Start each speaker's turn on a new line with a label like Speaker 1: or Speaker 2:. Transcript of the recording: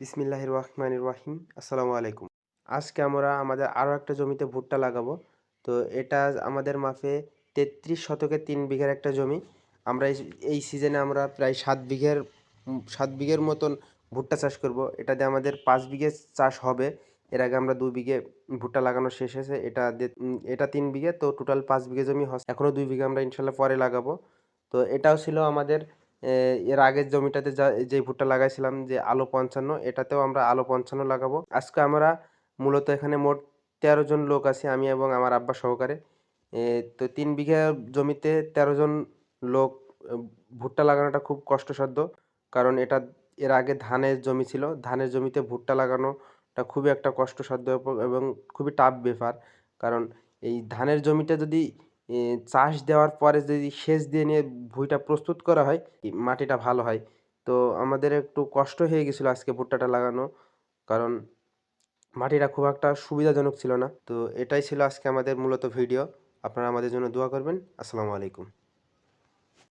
Speaker 1: বিসমিল্লাহ রহমান রাহিম। আসসালামু আলাইকুম। আজকে আমরা আমাদের আরও একটা জমিতে ভুট্টা লাগাবো। তো এটা আমাদের মাফে তেত্রিশ শতকে তিন বিঘার একটা জমি। আমরা এই সিজনে আমরা প্রায় সাত বিঘের সাত বিঘের মতন ভুট্টা চাষ করব। এটাতে আমাদের পাঁচ বিঘে চাষ হবে। এর আগে আমরা দুই বিঘে ভুট্টা লাগানো শেষ হয়েছে। এটা এটা তিন বিঘে। তো টোটাল পাঁচ বিঘে জমি এখনও দুই বিঘে আমরা ইনশাল্লাহ পরে লাগাবো। তো এটাও ছিল আমাদের এর আগের জমিটাতে যা, যে ভুট্টা লাগাইছিলাম যে আলো পঞ্চান্ন, এটাতেও আমরা আলো পঞ্চান্ন লাগাবো। আজকে আমরা মূলত এখানে মোট তেরো জন লোক আছি, আমি এবং আমার আব্বা সহকারে। তো তিন বিঘা জমিতে তেরো জন লোক ভুট্টা লাগানোটা খুব কষ্টসাধ্য। কারণ এটা এর আগে ধানের জমি ছিল, ধানের জমিতে ভুট্টা লাগানোটা খুবই একটা কষ্টসাধ্য এবং খুবই টাফ ব্যাপার। কারণ এই ধানের জমিটা যদি চাষ দেওয়ার পরে যদি সেচ দিয়ে নিয়ে ভুঁইটা প্রস্তুত করা হয় মাটিটা ভালো হয়। তো আমাদের একটু কষ্ট হয়ে গেছিল আজকে ভুট্টাটা লাগানো, কারণ মাটিটা খুব একটা সুবিধাজনক ছিল না। তো এটাই ছিল আজকে আমাদের মূলত ভিডিও। আপনারা আমাদের জন্য দোয়া করবেন। আসসালামু আলাইকুম।